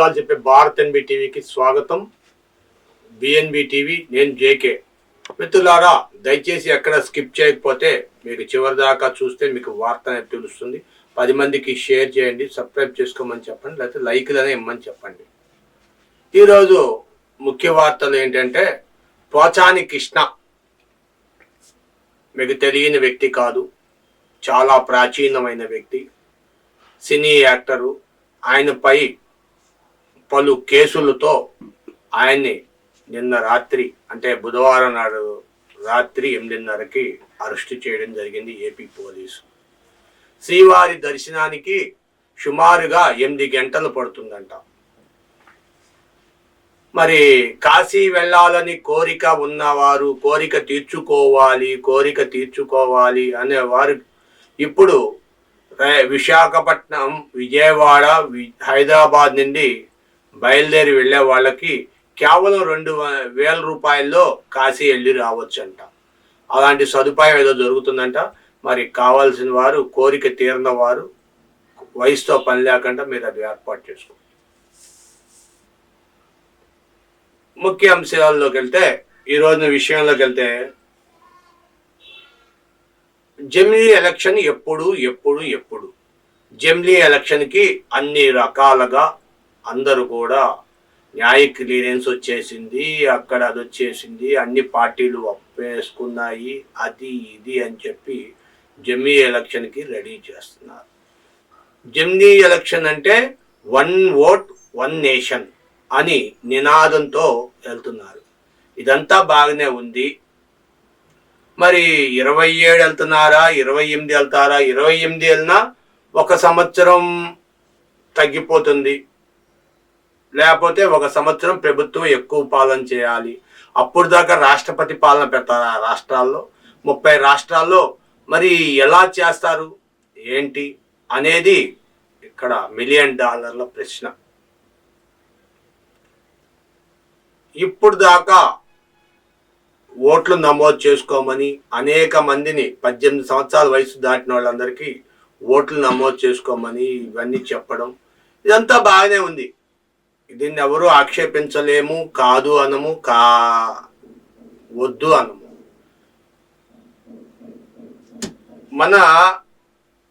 నిజాలు చెప్పే భారత్ ఎన్బి టీవీకి స్వాగతం. బిఎన్బి టీవీ నేను జేకే మిత్రులారా దయచేసి ఎక్కడ స్కిప్ చేయకపోతే మీకు చివరి దాకా చూస్తే మీకు వార్త అనేది తెలుస్తుంది. పది మందికి షేర్ చేయండి సబ్స్క్రైబ్ చేసుకోమని చెప్పండి లేకపోతే లైక్లనే ఇమ్మని చెప్పండి. ఈరోజు ముఖ్య వార్తలు ఏంటంటే పోచాని కృష్ణ మీకు తెలియని వ్యక్తి కాదు చాలా ప్రాచీనమైన వ్యక్తి సినీ యాక్టరు. ఆయనపై పలు కేసులతో ఆయన్ని నిన్న రాత్రి అంటే బుధవారం నాడు రాత్రి ఎనిమిదిన్నరకి అరెస్టు చేయడం జరిగింది ఏపీ పోలీసు. శ్రీవారి దర్శనానికి సుమారుగా ఎనిమిది గంటలు పడుతుందంట. మరి కాశీ వెళ్ళాలని కోరిక ఉన్నవారు కోరిక తీర్చుకోవాలి కోరిక తీర్చుకోవాలి అనేవారు ఇప్పుడు విశాఖపట్నం విజయవాడ వి- హైదరాబాద్ నుండి బయలుదేరి వెళ్ళే వాళ్ళకి కేవలం రెండు వేల రూపాయల్లో కాశీ వెళ్ళి రావచ్చంట. అలాంటి సదుపాయం ఏదో దొరుకుతుందంట. మరి కావాల్సిన వారు కోరిక తీరిన వారు వయసుతో పని లేకుండా మీరు అది ఏర్పాటు చేసుకోండి ముఖ్య అంశాల్లోకి వెళ్తే ఈ రోజున విషయంలోకి వెళ్తే జమిలీ ఎలక్షన్ ఎప్పుడు ఎప్పుడు ఎప్పుడు. జమిలీ ఎలక్షన్కి అన్ని రకాలుగా అందరూ కూడా న్యాయ క్లియరెన్స్ వచ్చేసింది అక్కడ అది వచ్చేసింది అన్ని పార్టీలు ఒప్పేసుకున్నాయి అది ఇది అని చెప్పి జమ్నీ ఎలక్షన్కి రెడీ చేస్తున్నారు. జమ్నీ ఎలక్షన్ అంటే వన్ ఓట్ వన్ నేషన్ అని నినాదంతో వెళ్తున్నారు. ఇదంతా బాగానే ఉంది. మరి ఇరవై ఏడు వెళ్తున్నారా ఇరవై ఎనిమిది వెళ్తారా ఇరవై ఎనిమిది వెళ్ళినా ఒక సంవత్సరం తగ్గిపోతుంది. లేకపోతే ఒక సంవత్సరం ప్రభుత్వం ఎక్కువ పాలన చేయాలి. అప్పుడు దాకా రాష్ట్రపతి పాలన పెడతారు? ఆ రాష్ట్రాల్లో ముప్పై రాష్ట్రాల్లో మరి ఎలా చేస్తారు? ఏంటి అనేది ఇక్కడ మిలియన్ డాలర్ల ప్రశ్న. ఇప్పుడు దాకా ఓట్లు నమోదు చేసుకోమని అనేక మందిని పద్దెనిమిది సంవత్సరాల వయసు దాటిన వాళ్ళందరికీ ఓట్లు నమోదు చేసుకోమని ఇవన్నీ చెప్పడం ఇదంతా బాగానే ఉంది. దీన్ని ఎవరు ఆక్షేపించలేము కాదు అనము కా వద్దు అనము. మన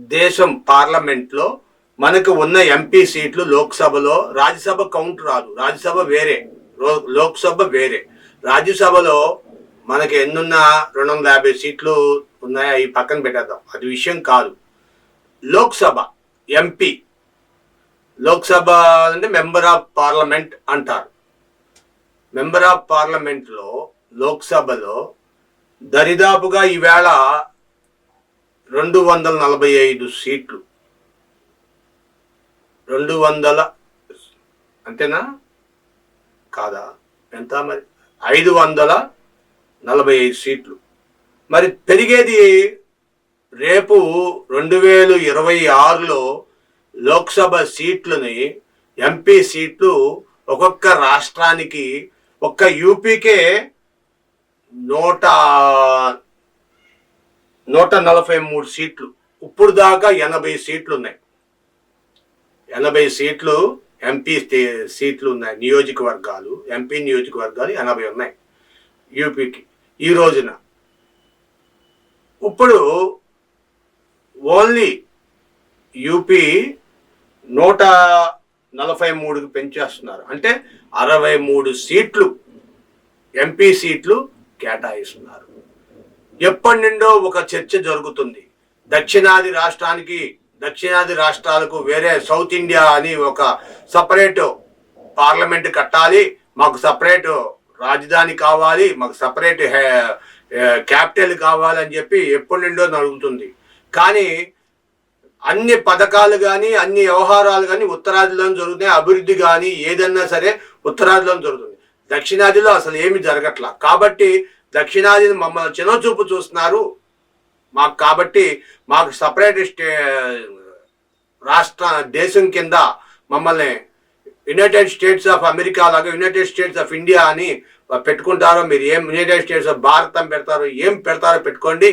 దేశం పార్లమెంట్లో మనకు ఉన్న ఎంపీ సీట్లు లోక్సభలో రాజ్యసభ కౌంట్ రాదు. రాజ్యసభ వేరే లోక్సభ వేరే. రాజ్యసభలో మనకి ఎన్నున్న రెండు వందల యాభై సీట్లు ఉన్నాయా? ఈ పక్కన పెట్టేద్దాం. అది విషయం కాదు. లోక్సభ ఎంపీ లోక్సభ అంటే మెంబర్ ఆఫ్ పార్లమెంట్ అంటారు. మెంబర్ ఆఫ్ పార్లమెంట్లో లోక్సభలో దరిదాపుగా ఈవేళ రెండు వందల నలభై ఐదు సీట్లు. రెండు వందల అంతేనా? కాదా? ఎంత మరి? ఐదు వందల నలభై ఐదు సీట్లు. మరి పెరిగేది రేపు రెండు వేలు ఇరవై ఆరులో లోక్సభ సీట్లని ఎంపీ సీట్లు ఒక్కొక్క రాష్ట్రానికి ఒక్క యూపీకే నూట నూట నలభై మూడు సీట్లు. ఇప్పుడు దాకా ఎనభై సీట్లు ఉన్నాయి ఎనభై సీట్లు ఎంపీ సీట్లు ఉన్నాయి నియోజకవర్గాలు ఎంపీ నియోజకవర్గాలు ఎనభై ఉన్నాయి యూపీకి ఈ రోజున. ఇప్పుడు ఓన్లీ యూపీ నూట నలభై మూడుకు పెంచేస్తున్నారు. అంటే అరవై మూడు సీట్లు ఎంపీ సీట్లు కేటాయిస్తున్నారు. ఎప్పటి నుండో ఒక చర్చ జరుగుతుంది. దక్షిణాది రాష్ట్రానికి దక్షిణాది రాష్ట్రాలకు వేరే సౌత్ ఇండియా అని ఒక సపరేట్ పార్లమెంట్ కట్టాలి మాకు సపరేట్ రాజధాని కావాలి మాకు సపరేట్ క్యాపిటల్ కావాలని చెప్పి ఎప్పటి నుండో నడుగుతుంది. కానీ అన్ని పథకాలు కానీ అన్ని వ్యవహారాలు కానీ ఉత్తరాదిలో జరుగుతున్నాయి. అభివృద్ధి కానీ ఏదన్నా సరే ఉత్తరాదిలో జరుగుతుంది. దక్షిణాదిలో అసలు ఏమి జరగట్లా. కాబట్టి దక్షిణాదిని మమ్మల్ని చిన్నచూపు చూస్తున్నారు. మాకు కాబట్టి మాకు సపరేట్ స్టే రాష్ట్ర దేశం కింద మమ్మల్ని యునైటెడ్ స్టేట్స్ ఆఫ్ అమెరికా లాగా యునైటెడ్ స్టేట్స్ ఆఫ్ ఇండియా అని పెట్టుకుంటారో మీరు ఏం యునైటెడ్ స్టేట్స్ ఆఫ్ భారతం పెడతారో ఏం పెడతారో పెట్టుకోండి.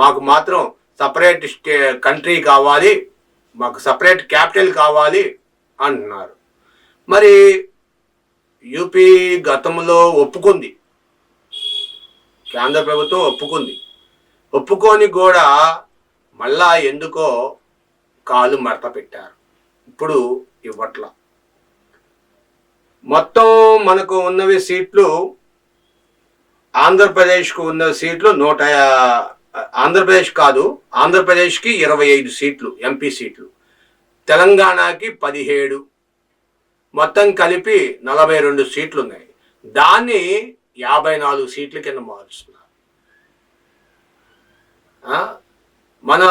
మాకు మాత్రం సపరేట్ స్టే కంట్రీ కావాలి మాకు సపరేట్ క్యాపిటల్ కావాలి అంటున్నారు. మరి యూపీ గతంలో ఒప్పుకుంది. కేంద్ర ప్రభుత్వం ఒప్పుకుంది. ఒప్పుకొని కూడా మళ్ళా ఎందుకో కాలు మడత పెట్టారు. ఇప్పుడు ఇవ్వట్ల. మొత్తం మనకు ఉన్నవి సీట్లు ఆంధ్రప్రదేశ్కు ఉన్న సీట్లు నూట ఆంధ్రప్రదేశ్ కాదు ఆంధ్రప్రదేశ్కి ఇరవై ఐదు సీట్లు ఎంపీ సీట్లు. తెలంగాణకి పదిహేడు. మొత్తం కలిపి నలభై రెండు సీట్లు ఉన్నాయి దాన్ని యాభై నాలుగు సీట్ల కింద మారుస్తున్నారు. మన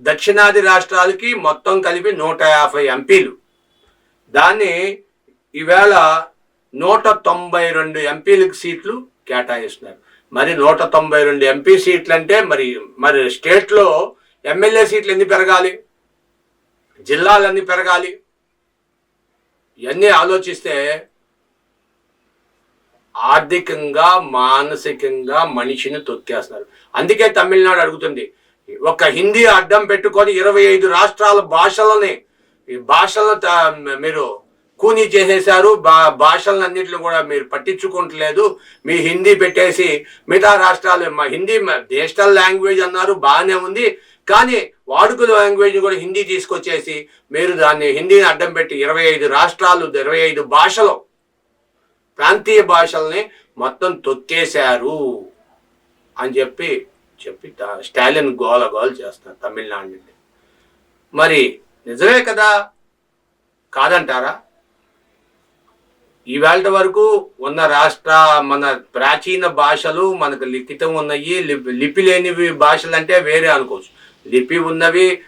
దక్షిణాది రాష్ట్రాలకి మొత్తం కలిపి నూట యాభై ఎంపీలు. దాన్ని ఈవేళ నూట తొంభై రెండు ఎంపీలకు సీట్లు కేటాయిస్తున్నారు. మరి నూట తొంభై రెండు ఎంపీ సీట్లు అంటే మరి మరి స్టేట్లో ఎమ్మెల్యే సీట్లు ఎన్ని పెరగాలి? జిల్లాలన్నీ పెరగాలి? ఇవన్నీ ఆలోచిస్తే ఆర్థికంగా మానసికంగా మనిషిని తొక్కేస్తున్నారు. అందుకే తమిళనాడు అడుగుతుంది ఒక హిందీ అడ్డం పెట్టుకొని ఇరవై ఐదు రాష్ట్రాల భాషలని ఈ భాషలను మీరు కూనీ చేసేశారు. బా భాషలన్నింటిని కూడా మీరు పట్టించుకోవట్లేదు మీ హిందీ పెట్టేసి మిగతా రాష్ట్రాలు మా హిందీ నేషనల్ లాంగ్వేజ్ అన్నారు బాగానే ఉంది. కానీ వాడుకల లాంగ్వేజ్ కూడా హిందీ తీసుకొచ్చేసి మీరు దాన్ని హిందీని అడ్డం పెట్టి ఇరవై ఐదు రాష్ట్రాలు ఇరవై ఐదు భాషలు ప్రాంతీయ భాషల్ని మొత్తం తొక్కేశారు అని చెప్పి చెప్పి స్టాలిన్ గోల గోల చేస్తారు తమిళనాడు మరి నిజమే కదా? కాదంటారా? ఈవేళ వరకు ఉన్న రాష్ట్ర మన ప్రాచీన భాషలు మనకు లిఖితం ఉన్నాయి. లిపి లిపి లేనివి భాషలు అంటే వేరే అనుకోవచ్చు. లిపి ఉన్నవి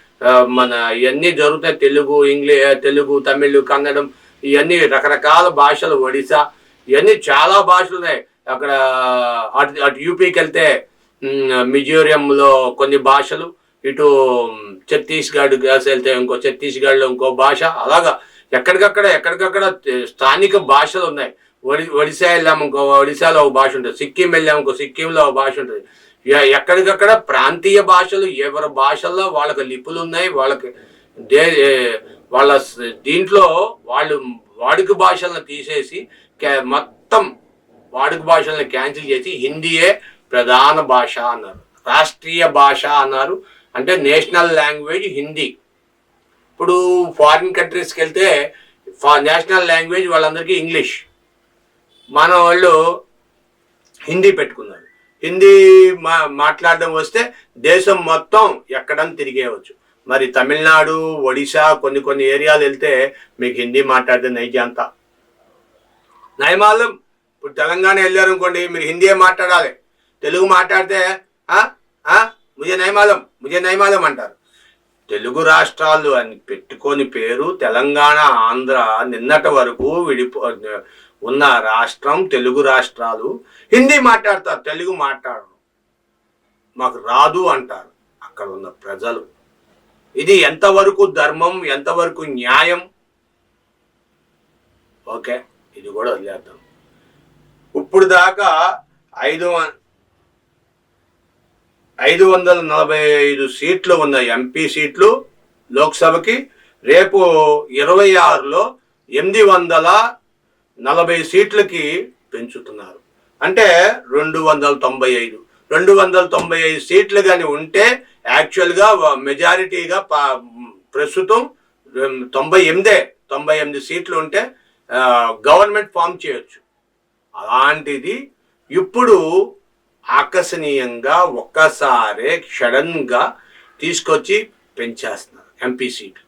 మన ఇవన్నీ జరుగుతాయి. తెలుగు ఇంగ్లీ తెలుగు తమిళ్ కన్నడం ఇవన్నీ రకరకాల భాషలు. ఒడిశా ఇవన్నీ చాలా భాషలు ఉన్నాయి. అక్కడ అటు అటు యూపీకి వెళ్తే మిజోరియంలో కొన్ని భాషలు. ఇటు ఛత్తీస్గఢ్ వెళ్తే ఇంకో ఛత్తీస్గఢ్లో ఇంకో భాష. అలాగా ఎక్కడికక్కడ ఎక్కడికక్కడ స్థానిక భాషలు ఉన్నాయి. ఒడి ఒడిశా వెళ్ళాము ఇంకో ఒడిశాలో ఒక భాష ఉంటుంది. సిక్కిం వెళ్ళాము ఇంకో సిక్కింలో ఒక భాష ఉంటుంది. ఎక్కడికక్కడ ప్రాంతీయ భాషలు ఎవరి భాషల్లో వాళ్ళకి లిపులు ఉన్నాయి వాళ్ళకి దే వాళ్ళ దీంట్లో వాళ్ళు వాడుక భాషలను తీసేసి మొత్తం వాడుక భాషలను క్యాన్సిల్ చేసి హిందీయే ప్రధాన భాష అన్నారు. రాష్ట్రీయ భాష అన్నారు. అంటే నేషనల్ లాంగ్వేజ్ హిందీ. ఇప్పుడు ఫారిన్ కంట్రీస్కి వెళ్తే నేషనల్ లాంగ్వేజ్ వాళ్ళందరికీ ఇంగ్లీష్ మన వాళ్ళు హిందీ పెట్టుకున్నారు. హిందీ మా మాట్లాడడం వస్తే దేశం మొత్తం ఎక్కడని తిరిగేయవచ్చు. మరి తమిళనాడు ఒడిశా కొన్ని కొన్ని ఏరియాలు వెళ్తే మీకు హిందీ మాట్లాడితే నైజాంత నయమాలం ఇప్పుడు తెలంగాణ వెళ్ళారు అనుకోండి మీరు హిందీయే మాట్లాడాలి. తెలుగు మాట్లాడితే ముజే నయమాలం ముజే నయమాలం అంటారు. తెలుగు రాష్ట్రాలు అని పెట్టుకొని పేరు తెలంగాణ ఆంధ్ర నిన్నటి వరకు విడిపో ఉన్న రాష్ట్రం తెలుగు రాష్ట్రాలు. హిందీ మాట్లాడతారు తెలుగు మాట్లాడరు. మాకు రాదు అంటారు అక్కడ ఉన్న ప్రజలు. ఇది ఎంతవరకు ధర్మం ఎంతవరకు న్యాయం? ఓకే ఇది కూడా వదిలేద్దాం. ఇప్పుడు దాకా ఐదు ఐదు వందల నలభై ఐదు సీట్లు ఉన్న ఎంపీ సీట్లు లోక్సభకి. రేపు ఇరవై ఆరులో ఎనిమిది వందల నలభై సీట్లకి పెంచుతున్నారు. అంటే రెండు వందల తొంభై ఐదు. రెండు వందల తొంభై ఐదు సీట్లు కానీ ఉంటే యాక్చువల్గా మెజారిటీగా ప్రస్తుతం తొంభై ఎనిమిదే తొంభై ఎనిమిది సీట్లు ఉంటే గవర్నమెంట్ ఫామ్ చేయొచ్చు. అలాంటిది ఇప్పుడు ఆకర్షణీయంగా ఒక్కసారే సడన్గా తీసుకొచ్చి పెంచేస్తున్నారు ఎంపీ సీట్లు.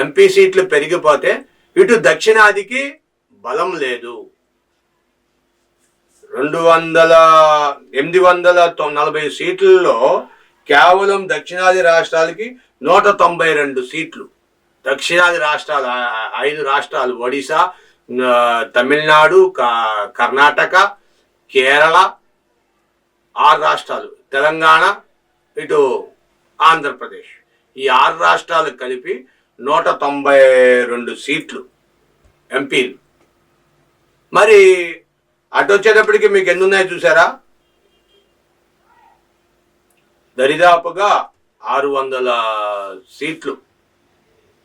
ఎంపీ సీట్లు పెరిగిపోతే ఇటు దక్షిణాదికి బలం లేదు. రెండు వందల ఎనిమిది వందల నలభై సీట్లలో కేవలం దక్షిణాది రాష్ట్రాలకి నూట తొంభై రెండు సీట్లు. దక్షిణాది రాష్ట్రాలు ఐదు రాష్ట్రాలు ఒడిశా తమిళనాడు కర్ణాటక కేరళ ఆరు రాష్ట్రాలు. తెలంగాణ ఇటు ఆంధ్రప్రదేశ్. ఈ ఆరు రాష్ట్రాలు కలిపి నూట తొంభై రెండు సీట్లు ఎంపీలు. మరి అటు వచ్చేటప్పటికి మీకు ఎన్ని ఉన్నాయో చూసారా? దరిదాపుగా ఆరు వందల సీట్లు.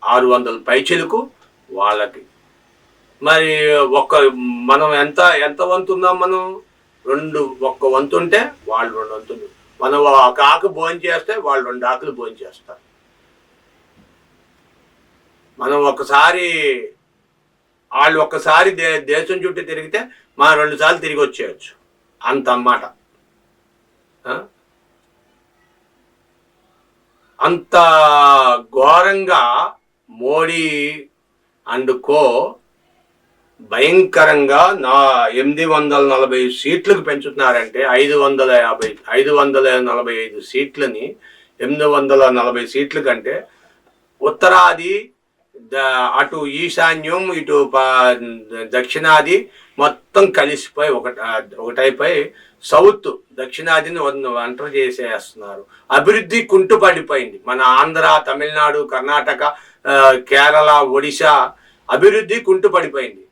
ఆరు వందల పైచిలకు వాళ్ళకి. మరి ఒక్క మనం ఎంత ఎంత వంతున్నాం మనం? రెండు ఒక్క వంతు ఉంటే వాళ్ళు రెండు వంతులు. మనం ఒక ఆకు భోజనం చేస్తే వాళ్ళు రెండు ఆకులు భోజనం చేస్తారు. మనం ఒకసారి వాళ్ళు ఒక్కసారి దే దేశం చుట్టూ తిరిగితే మనం రెండు సార్లు తిరిగి వచ్చేయచ్చు. అంత అన్నమాట. అంత ఘోరంగా మోడీ అండ్ కో భయంకరంగా నా ఎనిమిది వందల నలభై సీట్లకు పెంచుతున్నారంటే ఐదు వందల యాభై ఐదు వందల నలభై ఐదు సీట్లని ఎనిమిది వందల నలభై సీట్ల కంటే ఉత్తరాది ద- అటు ఈశాన్యం ఇటు ప- దక్షిణాది మొత్తం కలిసిపోయి ఒక ఒకటైపోయి సౌత్ దక్షిణాదిని వంట చేసేస్తున్నారు. అభివృద్ధి కుంటుపడిపోయింది మన ఆంధ్ర తమిళనాడు కర్ణాటక కేరళ ఒడిశా అభివృద్ధి కుంటుపడిపోయింది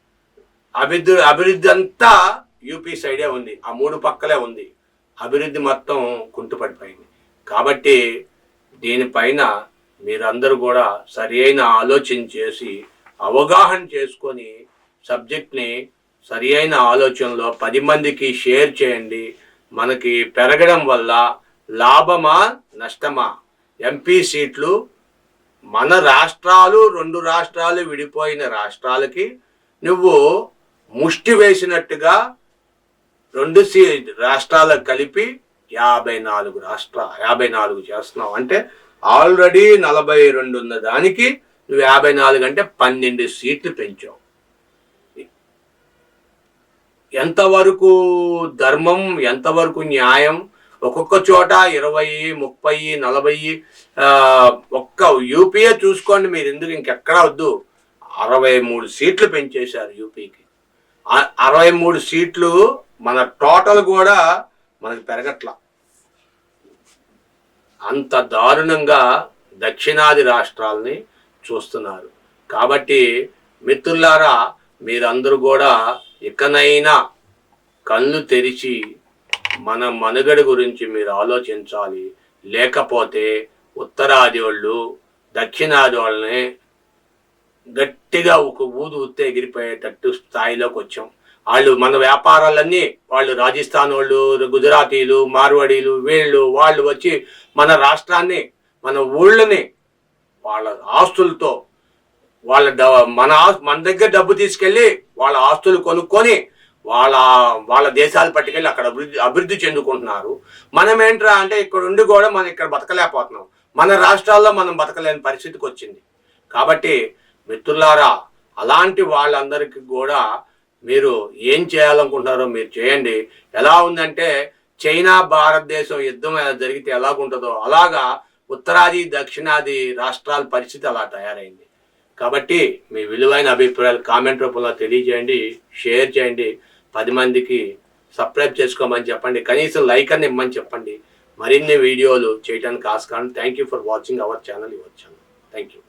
అభివృద్ధి అభివృద్ధి అంతా యూపీ సైడే ఉంది. ఆ మూడు పక్కలే ఉంది. అభివృద్ధి మొత్తం కుంటుపడిపోయింది. కాబట్టి దీనిపైన మీరందరూ కూడా సరి అయిన ఆలోచన చేసి అవగాహన చేసుకొని సబ్జెక్ట్ని సరి అయిన ఆలోచనలో పది మందికి షేర్ చేయండి. మనకి పెరగడం వల్ల లాభమా నష్టమా? ఎంపీ సీట్లు మన రాష్ట్రాలు రెండు రాష్ట్రాలు విడిపోయిన రాష్ట్రాలకి నువ్వు ముష్టి వేసినట్టుగా రెండు సీ రాష్ట్రాలకు కలిపి యాభై నాలుగు రాష్ట్ర యాభై నాలుగు చేస్తున్నావు. అంటే ఆల్రెడీ నలభై రెండు ఉన్న దానికి నువ్వు యాభై నాలుగు అంటే పన్నెండు సీట్లు పెంచావు. ఎంతవరకు ధర్మం ఎంతవరకు న్యాయం? ఒక్కొక్క చోట ఇరవై ముప్పై నలభై ఒక్క యూపీఏ చూసుకోండి మీరు ఎందుకు ఇంకెక్కడా వద్దు. అరవై మూడు సీట్లు పెంచేశారు యూపీకి. అరవై మూడు సీట్లు మన టోటల్ కూడా మనకి పెరగట్ల. అంత దారుణంగా దక్షిణాది రాష్ట్రాలని చూస్తున్నారు. కాబట్టి మిత్రులారా మీరందరూ కూడా ఇకనైనా కళ్ళు తెరిచి మన మనుగడ గురించి మీరు ఆలోచించాలి. లేకపోతే ఉత్తరాది వాళ్ళు దక్షిణాది వాళ్ళని గట్టిగా ఒక ఊదు ఉత్తే ఎగిరిపోయేటట్టు స్థాయిలోకి వచ్చాం. వాళ్ళు మన వ్యాపారాలన్నీ వాళ్ళు రాజస్థాన్ వాళ్ళు గుజరాతీలు మార్వాడీలు వీళ్ళు వాళ్ళు వచ్చి మన రాష్ట్రాన్ని మన ఊళ్ళని వాళ్ళ ఆస్తులతో వాళ్ళ మన మన దగ్గర డబ్బు తీసుకెళ్ళి వాళ్ళ ఆస్తులు కొనుక్కొని వాళ్ళ వాళ్ళ దేశాలు పట్టుకెళ్ళి అక్కడ అభివృద్ధి అభివృద్ధి చెందుకుంటున్నారు. మనం ఏంట్రా అంటే ఇక్కడ ఉండి కూడా మనం ఇక్కడ బతకలేకపోతున్నాం. మన రాష్ట్రాల్లో మనం బతకలేని పరిస్థితికి వచ్చింది. కాబట్టి మిత్రులారా అలాంటి వాళ్ళందరికీ కూడా మీరు ఏం చేయాలనుకుంటున్నారో మీరు చేయండి. ఎలా ఉందంటే చైనా భారతదేశం యుద్ధం జరిగితే ఎలాగుంటుందో అలాగా ఉత్తరాది దక్షిణాది రాష్ట్రాల పరిస్థితి అలా తయారైంది. కాబట్టి మీ విలువైన అభిప్రాయాలు కామెంట్ రూపంలో తెలియజేయండి షేర్ చేయండి పది మందికి సబ్స్క్రైబ్ చేసుకోమని చెప్పండి కనీసం లైక్ అని ఇమ్మని చెప్పండి. మరిన్ని వీడియోలు చేయడానికి ఆస్కారం. Thank you for watching our channel your channel thank you